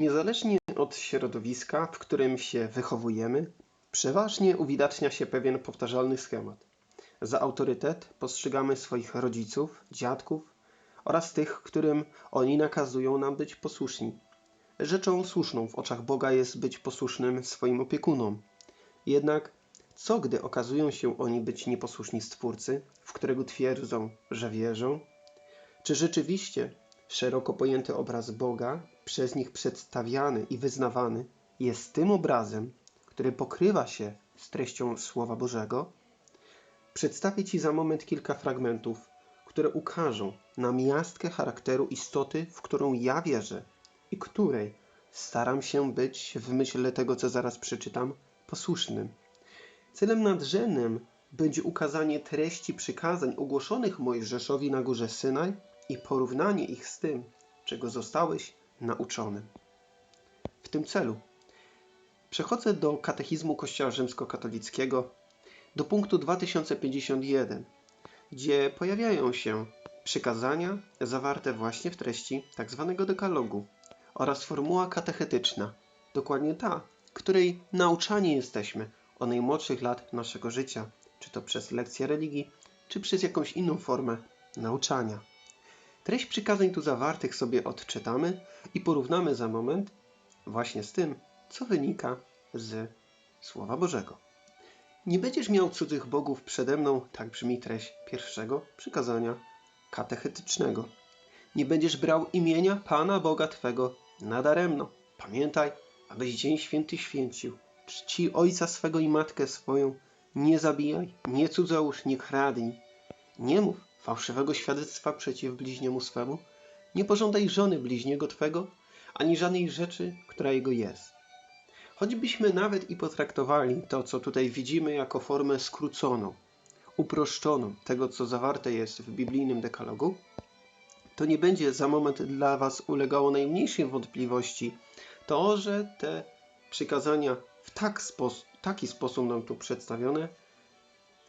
Niezależnie od środowiska, w którym się wychowujemy, przeważnie uwidacznia się pewien powtarzalny schemat. Za autorytet postrzegamy swoich rodziców, dziadków oraz tych, którym oni nakazują nam być posłuszni. Rzeczą słuszną w oczach Boga jest być posłusznym swoim opiekunom. Jednak co gdy okazują się oni być nieposłuszni Stwórcy, w którego twierdzą, że wierzą? Czy rzeczywiście szeroko pojęty obraz Boga, przez nich przedstawiany i wyznawany, jest tym obrazem, który pokrywa się z treścią Słowa Bożego? Przedstawię Ci za moment kilka fragmentów, które ukażą nam miastkę charakteru istoty, w którą ja wierzę i której staram się być, w myśl tego, co zaraz przeczytam, posłusznym. Celem nadrzędnym będzie ukazanie treści przykazań ogłoszonych Mojżeszowi na górze Synaj i porównanie ich z tym, czego zostałeś nauczony. W tym celu przechodzę do katechizmu Kościoła Rzymskokatolickiego, do punktu 2051, gdzie pojawiają się przykazania zawarte właśnie w treści tzw. dekalogu oraz formuła katechetyczna, dokładnie ta, której nauczani jesteśmy od najmłodszych lat naszego życia, czy to przez lekcje religii, czy przez jakąś inną formę nauczania. Treść przykazań tu zawartych sobie odczytamy i porównamy za moment właśnie z tym, co wynika z Słowa Bożego. Nie będziesz miał cudzych bogów przede mną, tak brzmi treść pierwszego przykazania katechetycznego. Nie będziesz brał imienia Pana Boga Twego nadaremno. Pamiętaj, abyś dzień święty święcił. Czci ojca swego i matkę swoją. Nie zabijaj, nie cudzołóż, nie kradnij. Nie mów fałszywego świadectwa przeciw bliźniemu swemu. Nie pożądaj żony bliźniego Twego, ani żadnej rzeczy, która jego jest. Choćbyśmy nawet i potraktowali to, co tutaj widzimy, jako formę skróconą, uproszczoną tego, co zawarte jest w biblijnym dekalogu, to nie będzie za moment dla Was ulegało najmniejszej wątpliwości to, że te przykazania w tak taki sposób nam tu przedstawione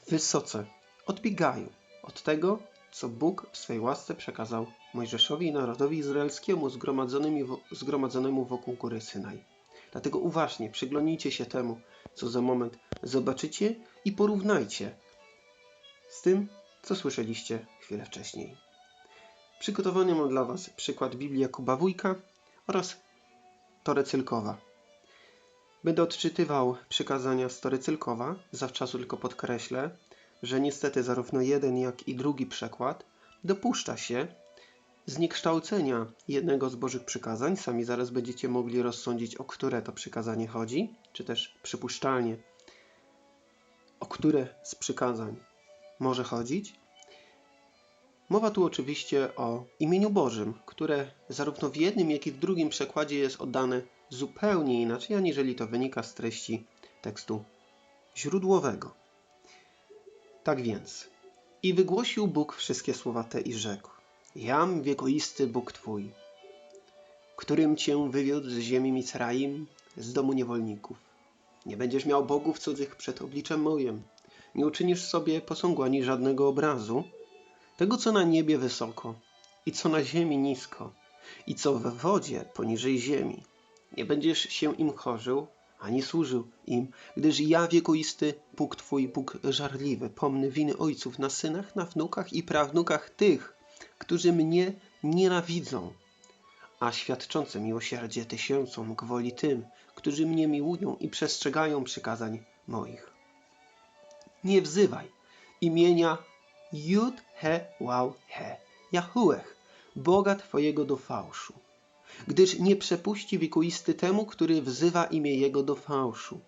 wysoce odbiegają od tego, co Bóg w swej łasce przekazał Mojżeszowi i narodowi izraelskiemu zgromadzonemu wokół góry Synaj. Dlatego uważnie przyglądnijcie się temu, co za moment zobaczycie i porównajcie z tym, co słyszeliście chwilę wcześniej. Przygotowany mam dla Was przykład Biblii Jakuba Wójka oraz Torecylkowa. Będę odczytywał przykazania z Torecylkowa, zawczasu tylko podkreślę, że niestety zarówno jeden, jak i drugi przekład dopuszcza się zniekształcenia jednego z Bożych przykazań. Sami zaraz będziecie mogli rozsądzić, o które to przykazanie chodzi, czy też przypuszczalnie, o które z przykazań może chodzić. Mowa tu oczywiście o imieniu Bożym, które zarówno w jednym, jak i w drugim przekładzie jest oddane zupełnie inaczej, aniżeli to wynika z treści tekstu źródłowego. Tak więc, i wygłosił Bóg wszystkie słowa te i rzekł: Jam wiekuisty Bóg Twój, którym Cię wywiódł z ziemi Micraim, z domu niewolników. Nie będziesz miał bogów cudzych przed obliczem moim. Nie uczynisz sobie posągu ani żadnego obrazu, tego co na niebie wysoko i co na ziemi nisko i co w wodzie poniżej ziemi. Nie będziesz się im chorzył, ani służył im, gdyż ja wiekuisty, Bóg Twój, Bóg żarliwy, pomny winy ojców na synach, na wnukach i prawnukach tych, którzy mnie nienawidzą, a świadczące miłosierdzie tysiącom gwoli tym, którzy mnie miłują i przestrzegają przykazań moich. Nie wzywaj imienia Jud He Wow He, Jahuech, Boga Twojego do fałszu, gdyż nie przepuści wiekuisty temu, który wzywa imię Jego do fałszu.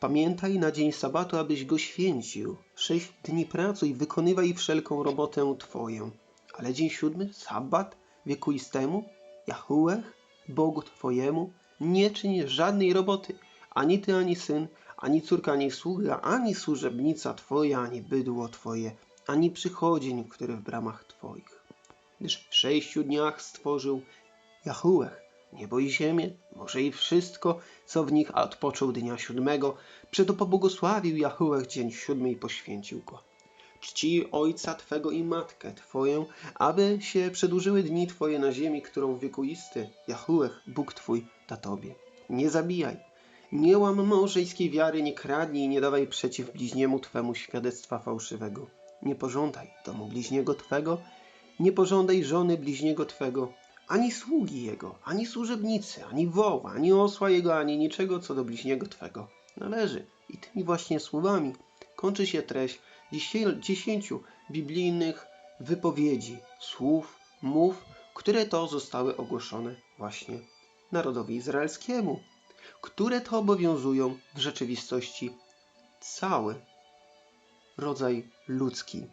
Pamiętaj na dzień sabatu, abyś go święcił. Sześć dni pracuj, wykonywaj wszelką robotę Twoją. Ale dzień siódmy, sabat, wiekuistemu, Jahuech, Bogu Twojemu, nie czyń żadnej roboty, ani Ty, ani syn, ani córka, ani sługa, ani służebnica Twoja, ani bydło Twoje, ani przychodzień, który w bramach Twoich. Gdyż w sześciu dniach stworzył Jahuech niebo i ziemię, może i wszystko, co w nich, a odpoczął dnia siódmego. Przeto pobłogosławił Jahuech dzień siódmy i poświęcił go. Czci ojca Twego i matkę Twoją, aby się przedłużyły dni Twoje na ziemi, którą wiekuisty, Jahuech, Bóg Twój, da Tobie. Nie zabijaj. Nie łam małżeńskiej wiary, nie kradnij, nie dawaj przeciw bliźniemu Twemu świadectwa fałszywego. Nie pożądaj domu bliźniego Twego, nie pożądaj żony bliźniego Twego, ani sługi jego, ani służebnicy, ani woła, ani osła jego, ani niczego, co do bliźniego Twego należy. I tymi właśnie słowami kończy się treść dziesięciu biblijnych wypowiedzi, słów, mów, które to zostały ogłoszone właśnie narodowi izraelskiemu, które to obowiązują w rzeczywistości cały rodzaj ludzki.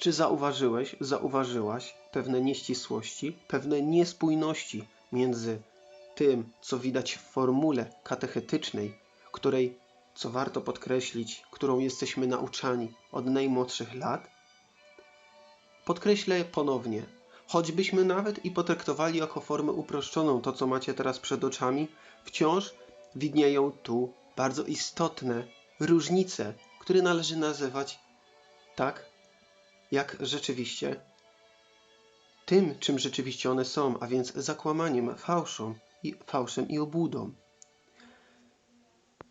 Czy zauważyłeś, zauważyłaś pewne nieścisłości, pewne niespójności między tym, co widać w formule katechetycznej, której, co warto podkreślić, którą jesteśmy nauczani od najmłodszych lat? Podkreślę ponownie, choćbyśmy nawet i potraktowali jako formę uproszczoną to, co macie teraz przed oczami, wciąż widnieją tu bardzo istotne różnice, które należy nazywać tak, jak rzeczywiście tym, czym rzeczywiście one są, a więc zakłamaniem, fałszą i, fałszem i obłudą.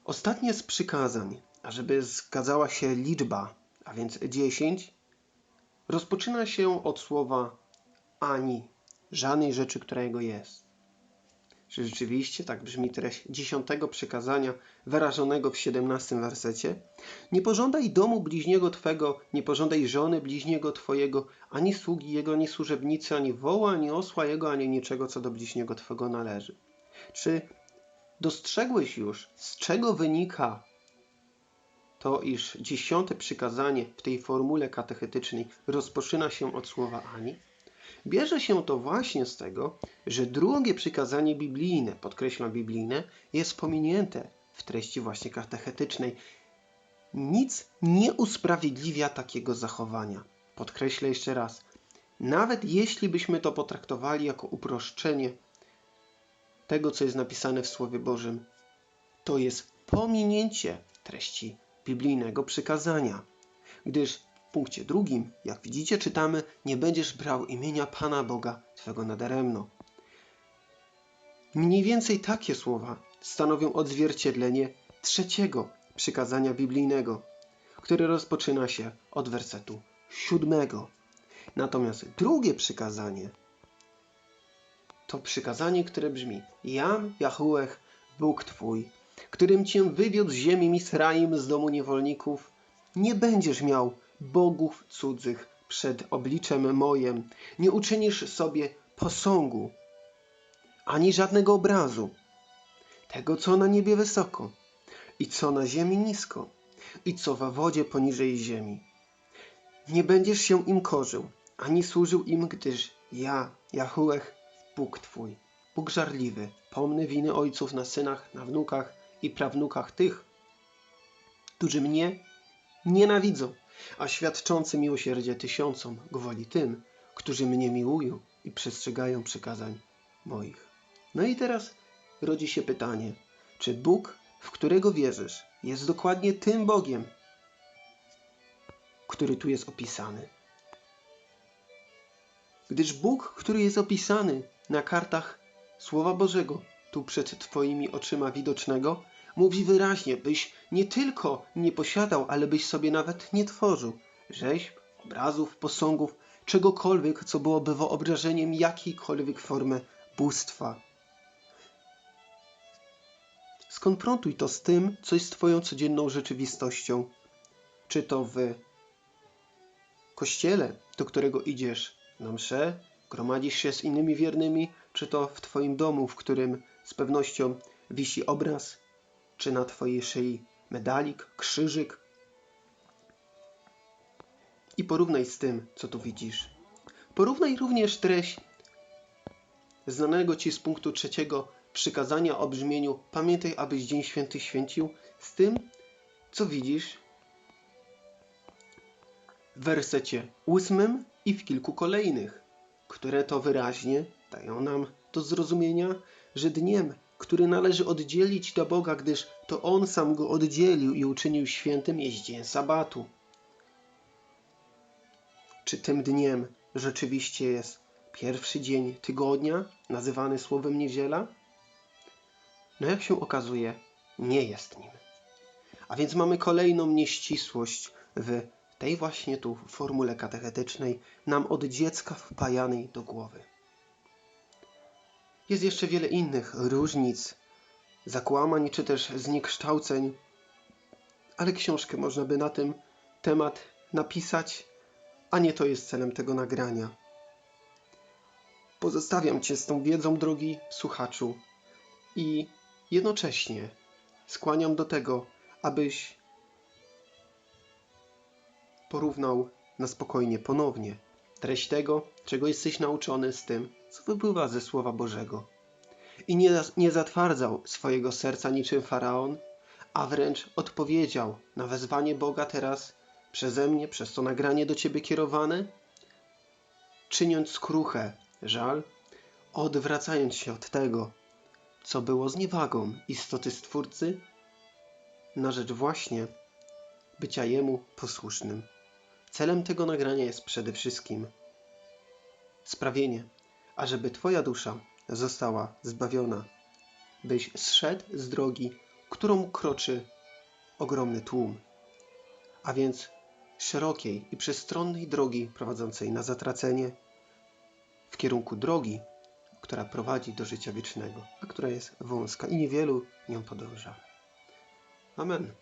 Ostatnie z przykazań, ażeby zgadzała się liczba, a więc 10, rozpoczyna się od słowa ani, żadnej rzeczy, która jego jest. Czy rzeczywiście tak brzmi treść dziesiątego przykazania wyrażonego w siedemnastym wersecie? Nie pożądaj domu bliźniego Twego, nie pożądaj żony bliźniego Twojego, ani sługi jego, ani służebnicy, ani woła, ani osła jego, ani niczego, co do bliźniego Twego należy. Czy dostrzegłeś już, z czego wynika to, iż dziesiąte przykazanie w tej formule katechetycznej rozpoczyna się od słowa ani? Bierze się to właśnie z tego, że drugie przykazanie biblijne, podkreślam biblijne, jest pominięte w treści właśnie katechetycznej. Nic nie usprawiedliwia takiego zachowania. Podkreślę jeszcze raz. Nawet jeśli byśmy to potraktowali jako uproszczenie tego, co jest napisane w Słowie Bożym, to jest pominięcie treści biblijnego przykazania. Gdyż w punkcie drugim, jak widzicie, czytamy: Nie będziesz brał imienia Pana Boga Twego nadaremno. Mniej więcej takie słowa stanowią odzwierciedlenie trzeciego przykazania biblijnego, które rozpoczyna się od wersetu siódmego. Natomiast drugie przykazanie to przykazanie, które brzmi: Jam, Jahuech, Bóg Twój, którym Cię wywiódł z ziemi Misraim z domu niewolników, nie będziesz miał bogów cudzych przed obliczem mojem. Nie uczynisz sobie posągu, ani żadnego obrazu. Tego, co na niebie wysoko i co na ziemi nisko i co w wodzie poniżej ziemi. Nie będziesz się im korzył, ani służył im, gdyż ja, Jahuech, Bóg Twój, Bóg żarliwy, pomny winy ojców na synach, na wnukach i prawnukach tych, którzy mnie nienawidzą a świadczący miłosierdzie tysiącom gwoli tym, którzy mnie miłują i przestrzegają przykazań moich. No i teraz rodzi się pytanie, czy Bóg, w którego wierzysz, jest dokładnie tym Bogiem, który tu jest opisany? Gdyż Bóg, który jest opisany na kartach Słowa Bożego, tu przed Twoimi oczyma widocznego, Mówi wyraźnie, byś nie tylko nie posiadał, ale byś sobie nawet nie tworzył rzeźb, obrazów, posągów, czegokolwiek, co byłoby wyobrażeniem jakiejkolwiek formy bóstwa. Skonfrontuj to z tym, co jest Twoją codzienną rzeczywistością. Czy to w kościele, do którego idziesz na mszę, gromadzisz się z innymi wiernymi, czy to w Twoim domu, w którym z pewnością wisi obraz czy na Twojej szyi medalik, krzyżyk. I porównaj z tym, co tu widzisz. Porównaj również treść znanego Ci z punktu trzeciego przykazania o brzmieniu Pamiętaj, abyś Dzień Święty święcił z tym, co widzisz w wersecie ósmym i w kilku kolejnych, które to wyraźnie dają nam do zrozumienia, że dniem który należy oddzielić do Boga, gdyż to On sam go oddzielił i uczynił świętym jest dzień sabatu. Czy tym dniem rzeczywiście jest pierwszy dzień tygodnia, nazywany słowem niedziela? No jak się okazuje, nie jest nim. A więc mamy kolejną nieścisłość w tej właśnie tu formule katechetycznej nam od dziecka wpajanej do głowy. Jest jeszcze wiele innych różnic, zakłamań czy też zniekształceń, ale książkę można by na ten temat napisać, a nie to jest celem tego nagrania. Pozostawiam Cię z tą wiedzą, drogi słuchaczu, i jednocześnie skłaniam do tego, abyś porównał na spokojnie ponownie treść tego, czego jesteś nauczony z tym, co wypływa ze Słowa Bożego. I nie, nie zatwardzał swojego serca niczym faraon, a wręcz odpowiedział na wezwanie Boga teraz przeze mnie, przez to nagranie do Ciebie kierowane, czyniąc skruchę, żal, odwracając się od tego, co było zniewagą istoty Stwórcy, na rzecz właśnie bycia Jemu posłusznym. Celem tego nagrania jest przede wszystkim sprawienie, ażeby Twoja dusza została zbawiona, byś zszedł z drogi, którą kroczy ogromny tłum, a więc szerokiej i przestronnej drogi prowadzącej na zatracenie w kierunku drogi, która prowadzi do życia wiecznego, a która jest wąska i niewielu nią podąża. Amen.